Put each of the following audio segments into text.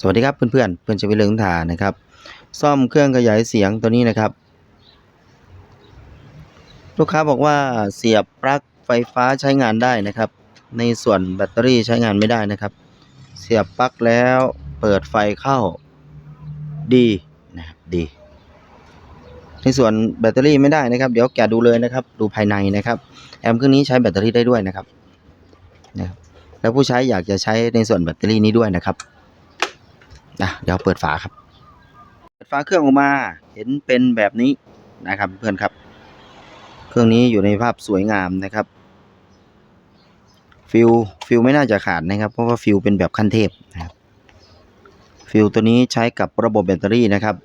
สวัสดีครับเพื่อนๆเพื่อนจะไปเลิงถานะครับ ซ่อมเครื่องขยายเสียงตัวนี้นะครับ ลูกค้าบอกว่าเสียบปลั๊กไฟฟ้าใช้งานได้นะครับ ในส่วนแบตเตอรี่ใช้งานไม่ได้นะครับ เสียบปลั๊กแล้วเปิดไฟเข้าดีนะครับดี ในส่วนแบตเตอรี่ไม่ได้นะครับ เดี๋ยวแกะดูเลยนะครับ ดูภายในนะครับ แอมเครื่องนี้ใช้แบตเตอรี่ได้ด้วยนะครับนะครับแล้วผู้ใช้อยากจะใช้ในส่วนแบตเตอรี่นี้ด้วยนะครับ นะเดี๋ยวเปิดฝาครับ เปิดฝาเครื่องออกมาเห็นเป็นแบบนี้นะครับเพื่อนครับ เครื่องนี้อยู่ในภาพสวยงามนะครับฟิลฟิลไม่น่าจะขาดนะครับ เพราะว่าฟิลเป็นแบบขั้นเทพนะครับฟิลตัวนี้ใช้กับระบบแบตเตอรี่นะครับ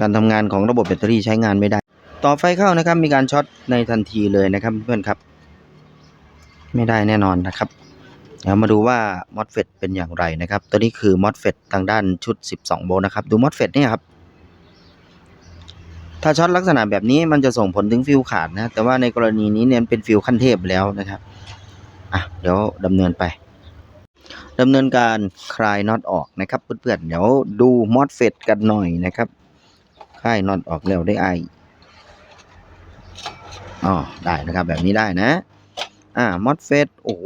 การทำงานของระบบแบตเตอรี่ใช้งานไม่ได้ ต่อไฟเข้านะครับมีการช็อตในทันทีเลยนะครับเพื่อนครับ ไม่ได้แน่นอนนะครับ เดี๋ยวมาดูว่า MOSFET เป็นอย่างไรนะครับ ตัวนี้คือ MOSFET ทางด้านชุด 12 โวลต์นะครับ ดู MOSFET เนี่ยครับ ถ้าช็อตลักษณะแบบนี้มันจะส่งผลถึงฟิวขาดนะ แต่ว่าในกรณีนี้เนี่ยเป็นฟิวขั้นเทพแล้วนะครับ อะ เดี๋ยวดำเนินไปดำเนินการคลายน็อตออกนะครับเพื่อนๆ เดี๋ยวดู MOSFET กันหน่อยนะครับคลายน็อตออกแล้วได้ไออ๋อได้นะครับแบบนี้ได้นะ อ่ามอสเฟตโอ้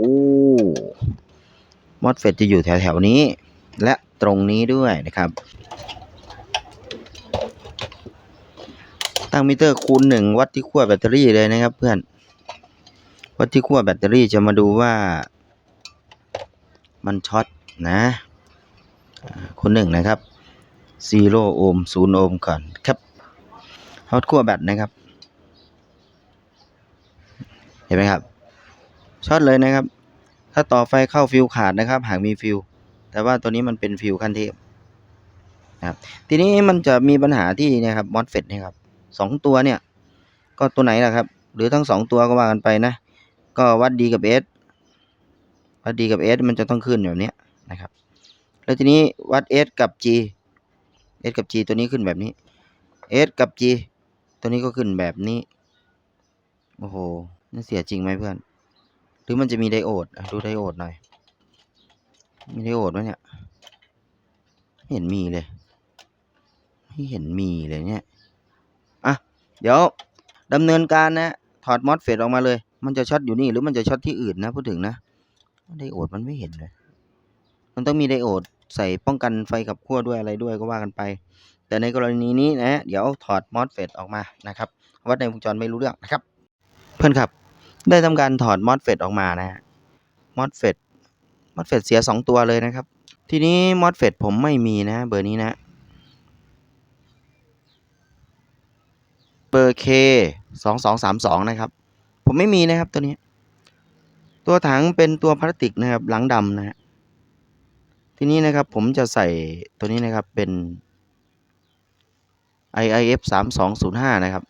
มอสเฟตจะอยู่แถวๆนี้ และตรงนี้ด้วยนะครับ ตั้งมิเตอร์คูณหนึ่งวัดที่ขั้วแบตเตอรี่เลยนะครับเพื่อน วัดที่ขั้วแบตเตอรี่จะมาดูว่า มันช็อตนะคูณหนึ่งนะครับซีโร่โอห์มศูนย์โอห์มก่อนครับวัดขั้วแบตนะครับ เห็นไหมครับ ช็อตเลยนะครับ ถ้าต่อไฟเข้าฟิวขาดนะครับ หากมีฟิว แต่ว่าตัวนี้มันเป็นฟิวขั้นเทพนะครับทีนี้มันจะมีปัญหาที่เนะครับมอสเฟตนะครับสองตัวเนี่ย ก็ตัวไหนล่ะครับ หรือทั้งสองตัวก็ว่ากันไปนะ ก็วัดดีกับเอสวัดดีกับเอสมันจะต้องขึ้นแบบนี้นะครับ แล้วทีนี้วัดเอสกับ G เอสกับ G ตัวนี้ขึ้นแบบนี้เอสกับ G ตัวนี้ก็ขึ้นแบบนี้ โอ้โหนี่เสียจริงไหมเพื่อน หรือมันจะมีไดโอดดูไดโอดหน่อย มีไดโอดไหมเนี่ยเห็นมีเลย ไม่เห็นมีเลยเนี่ย อะ เดี๋ยวดำเนินการนะ ถอดมอสเฟตออกมาเลย มันจะช็อตอยู่นี่ หรือมันจะช็อตที่อื่นนะ พูดถึงนะ ไดโอดมันไม่เห็นเลย มันต้องมีไดโอดใส่ป้องกันไฟขับขั้วด้วยอะไรด้วยก็ว่ากันไป แต่ในกรณีนี้นะ เดี๋ยวถอดมอสเฟตออกมานะครับ วัดในวงจรไม่รู้เรื่องนะครับ เพื่อนครับ ได้ทำการถอดมอสเฟตออกมานะฮะมอสเฟตมอสเฟตเสียสองตัวเลยนะครับ ทีนี้มอสเฟตผมไม่มีนะเบอร์นี้นะ เบอร์เคสองสองสามสองนะครับ ผมไม่มีนะครับตัวนี้ ตัวถังเป็นตัวพลาสติกนะครับหลังดำนะฮะทีนี้นะครับผมจะใส่ตัวนี้นะครับเป็น IIF สามสองศูนย์ห้านะครับ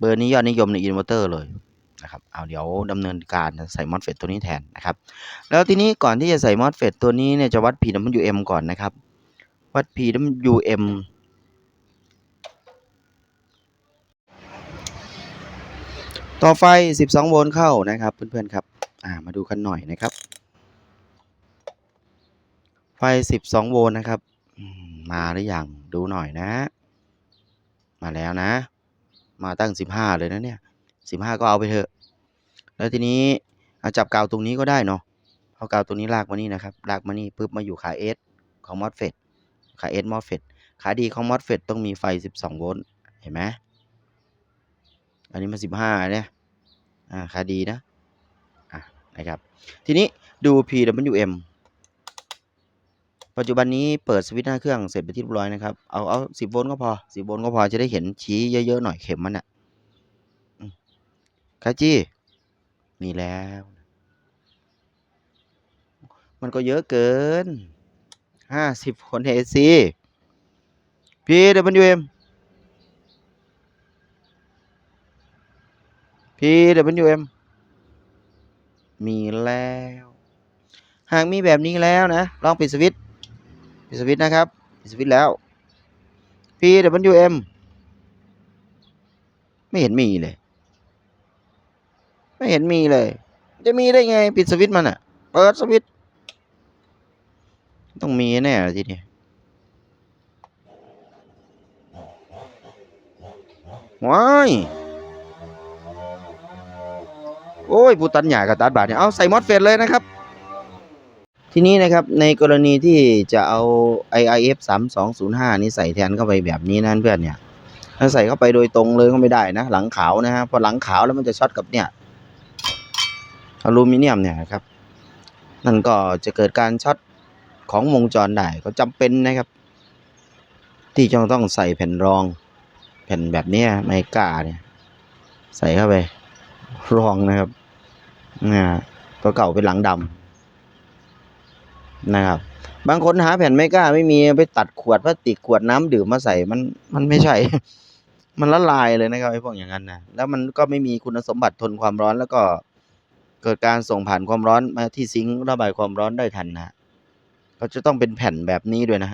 เบอร์นี้ยอดนิยมในอินเวอร์เตอร์เลยนะครับเอาเดี๋ยวดำเนินการใส่มอสเฟตตัวนี้แทนนะครับ แล้วทีนี้ก่อนที่จะใส่มอสเฟตตัวนี้เนี่ยจะวัด PWM ก่อนนะครับ วัด PWM ต่อไฟ 12 โวลต์เข้านะครับ เพื่อนๆครับอ่ามาดูกันหน่อยนะครับ ไฟ 12 โวลต์นะครับมมาหรือยังดูหน่อยนะ มาแล้วนะ มาตั้ง 15 เลยนะเนี่ย 15 ก็เอาไปเถอะ แล้วทีนี้เอาจับกาวตรงนี้ก็ได้เนาะเอากาวตรงนี้ลากมานี่นะครับ ลากมานี่ปุ๊บมาอยู่ขา S ของ MOSFET ขา S MOSFET ขาดีของ MOSFET ต้องมีไฟ 12 โวลต์ เห็นไหมอันนี้มัน15 เนี่ย อ่าขาดีนะ อะนะครับ ทีนี้ดู PWM ปัจจุบันนี้เปิดสวิตช์หน้าเครื่องเสร็จไปที่เรียบร้อยนะครับ เอาเอา10โวลต์ก็พอ10โวลต์ก็พอจะได้เห็นชี้เยอะๆหน่อยเข็มมันอะคาจี้มีแล้ว มันก็เยอะเกิน50คน AC PWM PWM มีแล้ว หากมีแบบนี้แล้วนะ ลองปิดสวิตช์ ปิดสวิตช์นะครับปิดสวิตช์แล้ว PWM ไม่เห็นมีเลย ไม่เห็นมีเลย จะมีได้ไง ปิดสวิตช์มันอะเปิดสวิตช์ต้องมีแน่ทีนี้ว้ายโอ้ยผู้ตัดหญ้ากับตัดบาดเนี่ย เอาใส่มอสเฟตเลยนะครับ ทีนี้นะครับในกรณีที่จะเอา IIF 3205 นี้ใส่แทนเข้าไปแบบนี้นะเพื่อนเนี่ยถ้าใส่เข้าไปโดยตรงเลยก็ไม่ได้นะ หลังขาวนะฮะพอหลังขาวแล้วมันจะช็อตกับเนี่ยอลูมิเนียมเนี่ยครับนั่นก็จะเกิดการช็อตของวงจรได้ก็จำเป็นนะครับ ที่จะต้องใส่แผ่นรอง แผ่นแบบนี้ไมก้าเนี่ยใส่เข้าไปรองนะครับนะตัวเก่าเป็นหลังดำ นะครับ บางคนหาแผ่นไม่กล้าไม่มีไปตัดขวดพลาสติกขวดน้ำดื่มมาใส่มันมันไม่ใช่ มันละลายเลยนะครับไอ้พวกอย่างนั้นนะแล้วมันก็ไม่มีคุณสมบัติทนความร้อนแล้วก็เกิดการส่งผ่านความร้อนมาที่ซิงค์ระบายความร้อนได้ทันนะก็จะต้องเป็นแผ่นแบบนี้ด้วยนะ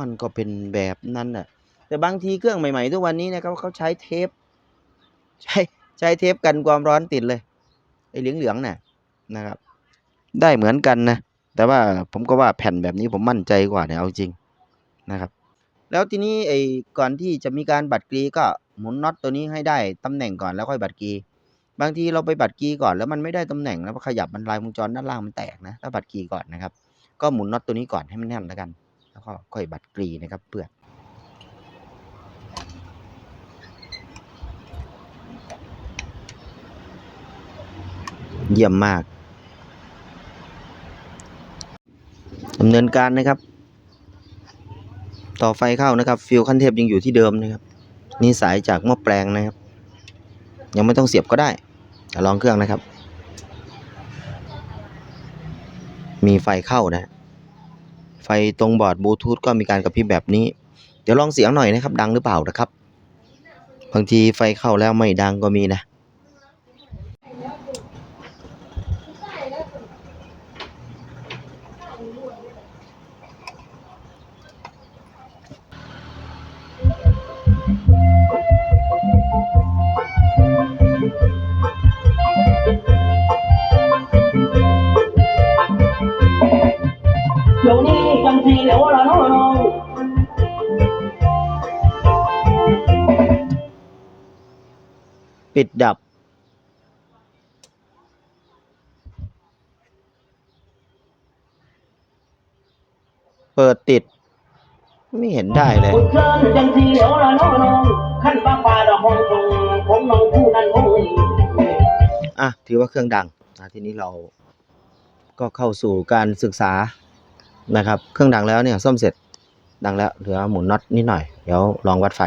มันก็เป็นแบบนั้นน่ะ แต่บางทีเครื่องใหม่ๆทุกวันนี้นะครับเขาใช้เทป ใช้ใช้เทปกันความร้อนติดเลยไอ้เหลืองๆน่ะนะครับ ได้เหมือนกันนะ แต่ว่าผมก็ว่าแผ่นแบบนี้ผมมั่นใจกว่าเนี่ยเอาจริงนะครับ แล้วทีนี้ไอ้ก่อนที่จะมีการบัดกรีก็หมุนน็อตตัวนี้ให้ได้ตำแหน่งก่อนแล้วค่อยบัดกรีบางทีเราไปบัดกรีก่อนแล้วมันไม่ได้ตำแหน่งแล้วขยับมันลายวงจรด้านล่างมันแตกนะถ้าบัดกรีก่อนนะครับ ก็หมุนน็อตตัวนี้ก่อนให้มันแน่นแล้วกัน แล้วก็ค่อยบัดกรีนะครับเพื่อนเยี่ยมมาก ดำเนินการนะครับ ต่อไฟเข้านะครับ ฟิวขั้นเทพยังอยู่ที่เดิมนะครับ นี่สายจากหม้อแปลงนะครับ ยังไม่ต้องเสียบก็ได้ลองเครื่องนะครับ มีไฟเข้านะ ไฟตรงบอร์ดบลูทูธก็มีการกระพริบแบบนี้ เดี๋ยวลองเสียงหน่อยนะครับ ดังหรือเปล่านะครับ บางทีไฟเข้าแล้วไม่ดังก็มีนะ นี้จังสีเดี๋ยวละน้องน้องปิดดับ เปิดติด ไม่เห็นได้เลย คุณเชิญจังสีเดี๋ยวละน้องน้องขั้นป้าป่าดอกหงทงผมน้องผู้นั้นคงอะ ถือว่าเครื่องดังนะทีนี้เราก็เข้าสู่การศึกษา นะครับ เครื่องดังแล้วเนี่ยซ่อมเสร็จดังแล้วเหลือหมุนน็อตนิดหน่อย เดี๋ยวลองวัดไฟ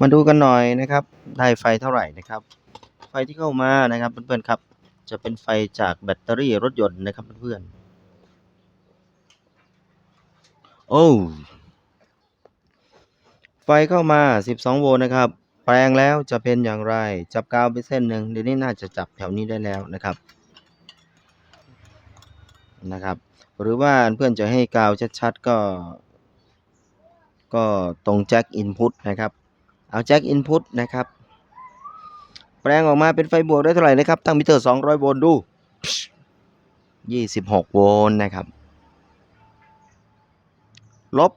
มาดูกันหน่อยนะครับ ได้ไฟเท่าไหร่นะครับ ไฟที่เข้ามานะครับเพื่อนๆครับ จะเป็นไฟจากแบตเตอรี่รถยนต์นะครับเพื่อนๆ โอ้ไฟเข้ามา 12 โวลต์นะครับ แปลงแล้วจะเป็นอย่างไร จับกาวไปเส้นหนึ่งเดี๋ยวนี้น่าจะจับแถวนี้ได้แล้วนะครับ นะครับ หรือว่าเพื่อนจะให้กาวชัดๆ ก็ ก็ตรงแจ็คอินพุตนะครับ เอาแจ็คอินพุตนะครับ แปลงออกมาเป็นไฟบวกได้เท่าไหร่นะครับ ตั้งมิเตอร์ 200 โวลต์ดู 26 โวลต์นะครับ ลบ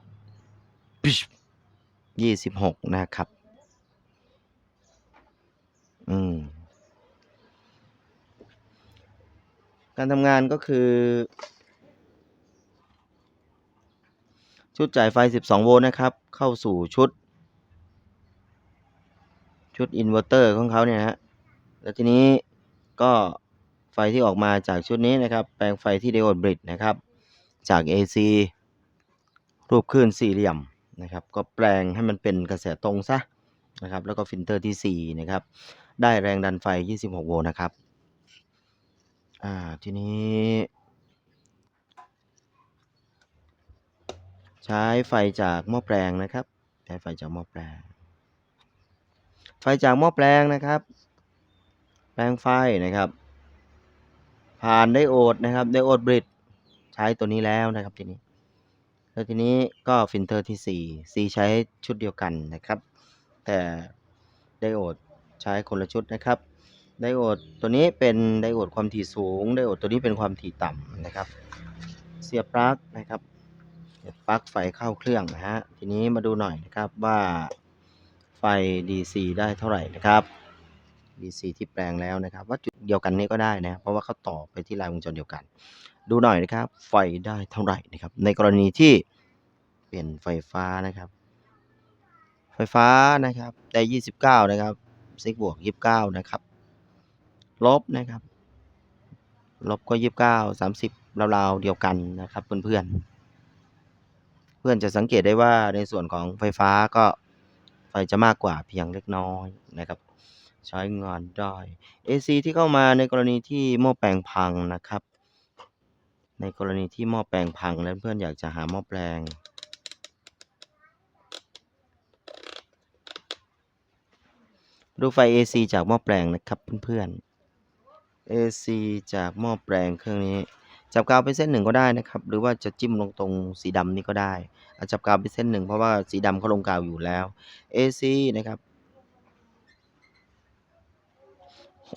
26 นะครับ อืม การทำงานก็คือ ชุดจ่ายไฟ 12 โวลต์นะครับ เข้าสู่ชุด ชุดอินเวอร์เตอร์ของเขาเนี่ยฮะแล้วทีนี้ก็ไฟที่ออกมาจากชุดนี้นะครับ แปลงไฟที่ไดโอดบริดนะครับ จาก AC รูปคลื่นสี่เหลี่ยมนะครับ ก็แปลงให้มันเป็นกระแสตรงซะนะครับ แล้วก็ฟิลเตอร์ที่ 4 นะครับ ได้แรงดันไฟ 26 โวลต์นะครับ อ่า ทีนี้ ใช้ไฟจากหม้อแปลงนะครับ ใช้ไฟจากหม้อแปลง ไฟจากหม้อแปลงนะครับ แปลงไฟนะครับ ผ่านไดโอดนะครับ ไดโอดบริดใช้ตัวนี้แล้วนะครับทีนี้ แล้วทีนี้ก็ฟิลเตอร์ที่4 4 ใช้ชุดเดียวกันนะครับ แต่ไดโอดใช้คนละชุดนะครับ ไดโอดตัวนี้เป็นไดโอดความถี่สูง ไดโอดตัวนี้เป็นความถี่ต่ำนะครับ เสียบปลั๊กนะครับเสียบปลั๊กไฟเข้าเครื่องนะฮะ ทีนี้มาดูหน่อยนะครับว่าไฟ DC ได้เท่าไหร่นะครับ DC ที่แปลงแล้วนะครับ ว่าจุดเดียวกันนี้ก็ได้นะ เพราะว่าเขาต่อไปที่ลายวงจรเดียวกัน ดูหน่อยนะครับ ไฟได้เท่าไหร่นะครับ ในกรณีที่เปลี่ยนไฟฟ้านะครับ ไฟฟ้านะครับได้ 29 นะครับซิกบวก 29 นะครับ ลบนะครับลบก็29 30ราวๆเดียวกันนะครับ เพื่อนๆ เพื่อนจะสังเกตได้ว่าในส่วนของไฟฟ้าก็ไฟจะมากกว่าเพียงเล็กน้อยนะครับ ใช้งานได้ AC ที่เข้ามาในกรณีที่หม้อแปลงพังนะครับ ในกรณีที่หม้อแปลงพังแล้วเพื่อนอยากจะหาหม้อแปลง ดูไฟ AC จากหม้อแปลงนะครับเพื่อนๆ AC จากหม้อแปลงเครื่องนี้ จับกาวไปเส้นหนึ่งก็ได้นะครับ หรือว่าจะจิ้มลงตรงสีดำนี่ก็ได้อาจับกาวไปเส้นหนึ่งเพราะว่าสีดำเขาลงกาวอยู่แล้ว AC นะครับ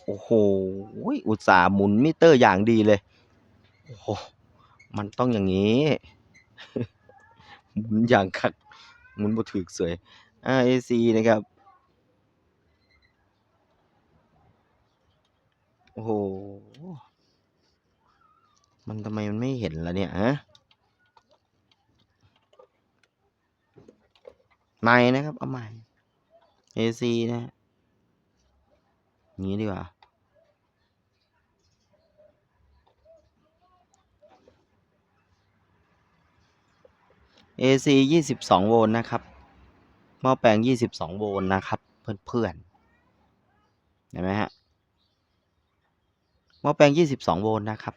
โอ้โหอุตส่าห์หมุนมิเตอร์อย่างดีเลยโอ้โหมันต้องอย่างนี้หมุนอย่างคักหมุนบ่ถึกสวยอ่า AC นะครับ โอ้โห มันทำไมมันไม่เห็นล่ะเนี่ยฮะใหม่นะครับ เอาใหม่ AC นะฮะอย่างนี้ดีกว่า AC 22โวลต์นะครับ หม้อแปลง22โวลต์นะครับ เพื่อนๆเห็นไหมฮะ หม้อแปลง 22 โวลต์นะครับ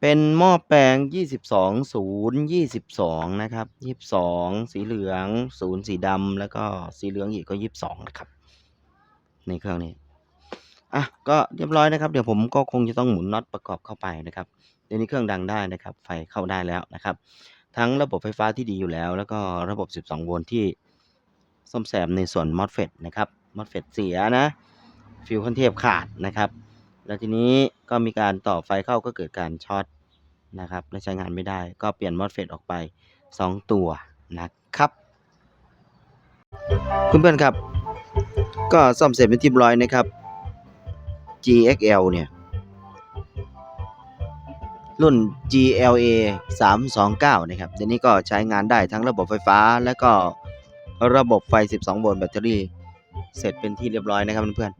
เป็นหม้อแปลง 22 0 22 นะครับ 22 สีเหลือง 0 สีดำแล้วก็สีเหลืองอีกก็ 22 นะครับ ในเครื่องนี้อะก็เรียบร้อยนะครับ เดี๋ยวผมก็คงจะต้องหมุนน็อตประกอบเข้าไปนะครับเดี๋ยวนี้เครื่องดังได้นะครับ ไฟเข้าได้แล้วนะครับ ทั้งระบบไฟฟ้าที่ดีอยู่แล้ว แล้วก็ระบบ 12 โวลต์ที่ซ่อมแซมในส่วน MOSFET นะครับ MOSFET เสียนะ ฟิวคันเทพขาดนะครับ แล้วทีนี้ก็มีการต่อไฟเข้าก็เกิดการช็อตนะครับและใช้งานไม่ได้ก็เปลี่ยน MOSFET ออกไป 2 ตัวนะครับเพื่อนๆครับ ก็ซ่อมเสร็จเป็นที่ร้อยนะครับ GXL เนี่ย รุ่น GLA 329 นะครับเดี๋ยวนี้ก็ใช้งานได้ทั้งระบบไฟฟ้า และก็ระบบไฟ 12 โวลต์แบตเตอรี่ เสร็จเป็นที่เรียบร้อยนะครับเพื่อน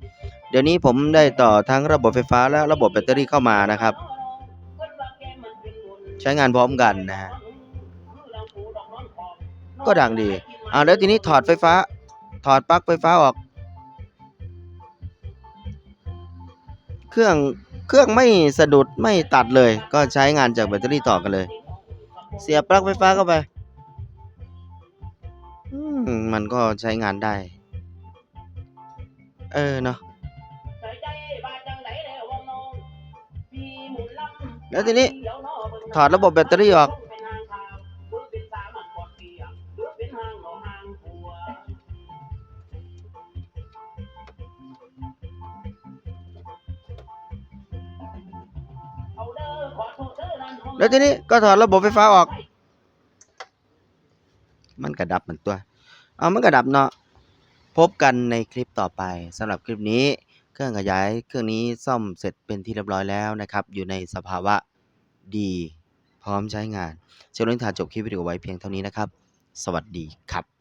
ดี๋ยวนี้ผมได้ต่อทั้งระบบไฟฟ้าและระบบแบตเตอรี่เข้ามานะครับ ใช้งานพร้อมกันนะฮะก็ดังดีอ่าแล้วทีนี้ถอดไฟฟ้า ถอดปลั๊กไฟฟ้าออก เครื่องเครื่องไม่สะดุดไม่ตัดเลย ก็ใช้งานจากแบตเตอรี่ต่อกันเลย เสียบปลั๊กไฟฟ้าเข้าไปมมันก็ใช้งานได้ เออเนาะ แล้วทีนี้ถอดระบบแบตเตอรี่ออก แล้วทีนี้ก็ถอดระบบไฟฟ้าออก มันกระดับเหมือนตัว เอามันกระดับเนาะ พบกันในคลิปต่อไปสำหรับคลิปนี้ เครื่องขยายเครื่องนี้ซ่อมเสร็จเป็นที่เรียบร้อยแล้วนะครับ อยู่ในสภาวะดีพร้อมใช้งานเชลลิงทาจบคลิปวิดีโอไว้เพียงเท่านี้นะครับ สวัสดีครับ